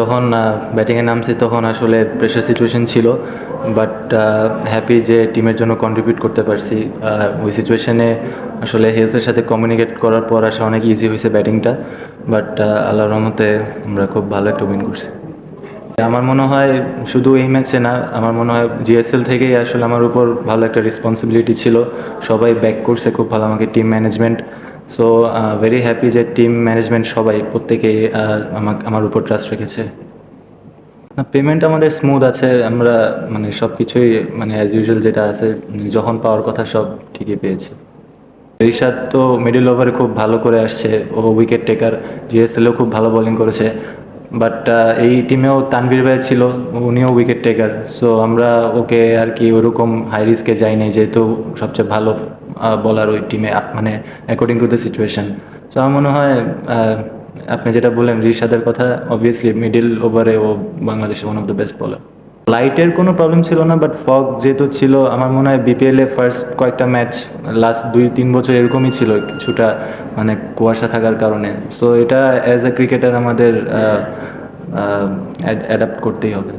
যখন ব্যাটিংয়ে নামছি তখন আসলে প্রেশার সিচুয়েশন ছিল বাট হ্যাপি যে টিমের জন্য কন্ট্রিবিউট করতে পারছি। ওই সিচুয়েশনে আসলে হেলসের সাথে কমিউনিকেট করার পর আসলে অনেক ইজি হয়েছে ব্যাটিংটা বাট আল্লাহর রহমতে আমরা খুব ভালো একটা উইন করছি। আমার মনে হয় শুধু এই ম্যাচে না, আমার মনে হয় জিএসএল থেকেই আসলে আমার উপর ভালো একটা রেসপন্সিবিলিটি ছিল। সবাই ব্যাক করছে, খুব ভালো আমাকে team management so very happy যে টিম ম্যানেজমেন্ট সবাই প্রত্যেকেই আমাকে, আমার উপর ট্রাস্ট রেখেছে। না পেমেন্ট আমাদের স্মুথ আছে, আমরা মানে সব কিছুই মানে অ্যাজ ইউজুয়াল যেটা আছে যখন পাওয়ার কথা সব ঠিকই পেয়েছি। রিশাদ তো মিডল ওভারে খুব ভালো করে আসছে, ও উইকেট টেকার জিএসএলও খুব ভালো বোলিং করেছে বাট এই টিমেও তানভীর ভাই ছিল, উনিও উইকেট টেকার সো আমরা ওকে আর কি ওরকম হাই রিস্কে যাইনি যেহেতু সবচেয়ে ভালো বলার ওই টিমে মানে according to the situation so আমার মনে হয় আপনি যেটা বললেন, রিশাদের কথা অবভিয়াসলি মিডিল ওভারে ও বাংলাদেশের ওয়ান অফ দ্য বেস্ট বলার লাইটের কোনো প্রবলেম ছিল না বাট ফগ যেহেতু ছিল, আমার মনে হয় বিপিএলে ফার্স্ট কয়েকটা ম্যাচ লাস্ট দুই, তিন বছর এরকমই ছিল কিছুটা মানে কুয়াশা থাকার কারণে। সো এটা অ্যাজ এ ক্রিকেটার আমাদের অ্যাডাপ্ট করতেই হবে।